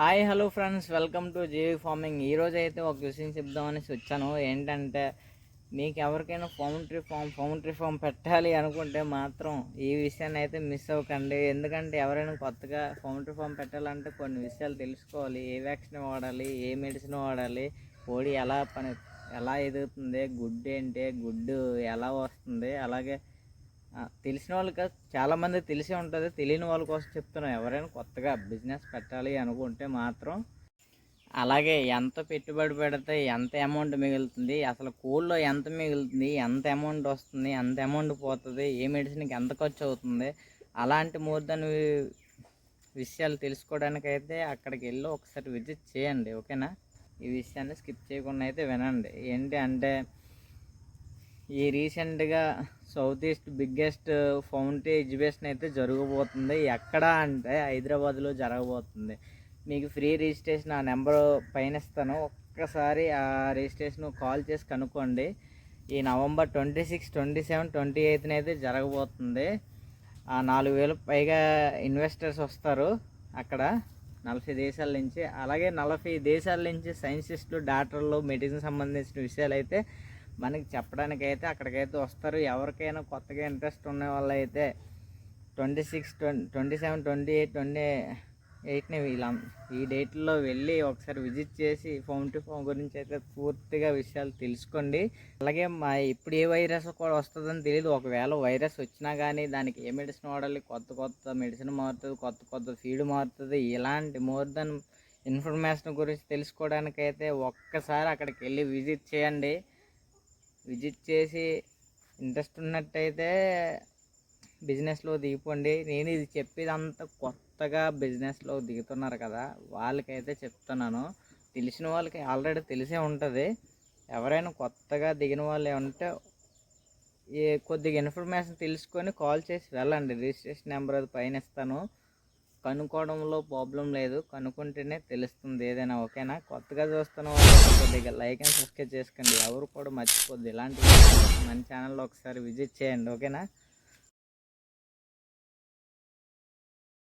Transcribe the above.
Hi hello friends welcome to Jeevi farming ఈరోజు అయితే ఒక విషయం చెప్దామని వచ్చాను. ఏంటంటే మీకు ఎవరికైనా ఫౌంట్రీ ఫామ్ ఫౌంట్రీ ఫామ్ పెట్టాలి అనుకుంటే మాత్రం ఈ విషయాన్ని అయితే మిస్ అవ్వకండి. ఎందుకంటే ఎవరైనా కొత్తగా పౌంట్రీ ఫామ్ పెట్టాలంటే కొన్ని విషయాలు తెలుసుకోవాలి. ఏ వ్యాక్సిన్ వాడాలి ఏ మెడిసిన్ వాడాలి కోడి ఎలా పని ఎలా ఎదుగుతుంది గుడ్డు ఏంటి గుడ్డు ఎలా వస్తుంది అలాగే తెలిసిన వాళ్ళకి చాలామంది తెలిసే ఉంటుంది. తెలియని వాళ్ళ కోసం చెప్తున్నాం. ఎవరైనా కొత్తగా బిజినెస్ పెట్టాలి అనుకుంటే మాత్రం అలాగే ఎంత పెట్టుబడి పెడితే ఎంత అమౌంట్ మిగులుతుంది అసలు కోల్లో ఎంత మిగులుతుంది ఎంత అమౌంట్ వస్తుంది ఎంత అమౌంట్ పోతుంది ఏ మెడిసిన్కి ఎంత ఖర్చు అవుతుంది అలాంటి మూర్ధన విషయాలు తెలుసుకోవడానికి అయితే అక్కడికి వెళ్ళి ఒకసారి విజిట్ చేయండి. ఓకేనా? ఈ విషయాన్ని స్కిప్ చేయకుండా అయితే వినండి. ఏంటి అంటే ఈ రీసెంట్గా సౌత్ ఈస్ట్ బిగ్గెస్ట్ ఫౌంటీ ఎగ్జిబిషన్ అయితే జరగబోతుంది. ఎక్కడ అంటే హైదరాబాద్లో జరగబోతుంది. మీకు ఫ్రీ రిజిస్ట్రేషన్ ఆ నెంబర్ పైన ఇస్తాను. ఒక్కసారి ఆ రిజిస్ట్రేషన్ కాల్ చేసి కనుక్కోండి. ఈ November twenty six twenty seven twenty ఎయిత్న అయితే జరగబోతుంది. ఆ నాలుగు వేలు పైగా ఇన్వెస్టర్స్ వస్తారు అక్కడ. నలభై దేశాల నుంచి. అలాగే నలభై దేశాల నుంచి సైంటిస్టులు డాక్టర్లు మెడిసిన్ సంబంధించిన విషయాలు అయితే మనకి చెప్పడానికైతే అక్కడికైతే వస్తారు. ఎవరికైనా కొత్తగా ఇంట్రెస్ట్ ఉన్న వాళ్ళు అయితే twenty six twenty seven twenty eight twenty ఎయిట్ని ఇలా ఈ డేట్లో వెళ్ళి ఒకసారి విజిట్ చేసి ఫోమ్ టు ఫోమ్ గురించి అయితే పూర్తిగా విషయాలు తెలుసుకోండి. అలాగే మా ఇప్పుడు ఏ వైరస్ కూడా వస్తుందని తెలియదు ఒకవేళ వైరస్ వచ్చినా కానీ దానికి ఏ మెడిసిన్ వాడాలి? కొత్త కొత్త మెడిసిన్ మారుతుంది కొత్త కొత్త ఫీడ్ మారుతుంది. ఇలాంటి మోర్ దెన్ ఇన్ఫర్మేషన్ గురించి తెలుసుకోవడానికి అయితే ఒక్కసారి అక్కడికి వెళ్ళి విజిట్ చేయండి. విజిట్ చేసి ఇంట్రెస్ట్ ఉన్నట్టయితే బిజినెస్లో దిగిపోండి. నేను ఇది చెప్పేదంతా కొత్తగా బిజినెస్లో దిగుతున్నారు కదా వాళ్ళకైతే చెప్తున్నాను. తెలిసిన వాళ్ళకి ఆల్రెడీ తెలిసే ఉంటుంది. ఎవరైనా కొత్తగా దిగిన వాళ్ళు ఏమంటే ఏ కొద్దిగా ఇన్ఫర్మేషన్ తెలుసుకొని కాల్ చేసి వెళ్ళండి. రిజిస్ట్రేషన్ నెంబర్ అది పైన ఇస్తాను. కనుక్కోవడంలో ప్రాబ్లం లేదు. కనుక్కుంటేనే తెలుస్తుంది ఏదైనా ఓకేనా? కొత్తగా చూస్తున్న వాళ్ళు కొద్దిగా లైక్ అండ్ సబ్స్క్రైబ్ చేసుకోండి. ఎవరు కూడా మర్చిపోద్ది. ఇలాంటి మన ఛానల్లో ఒకసారి విజిట్ చేయండి ఓకేనా?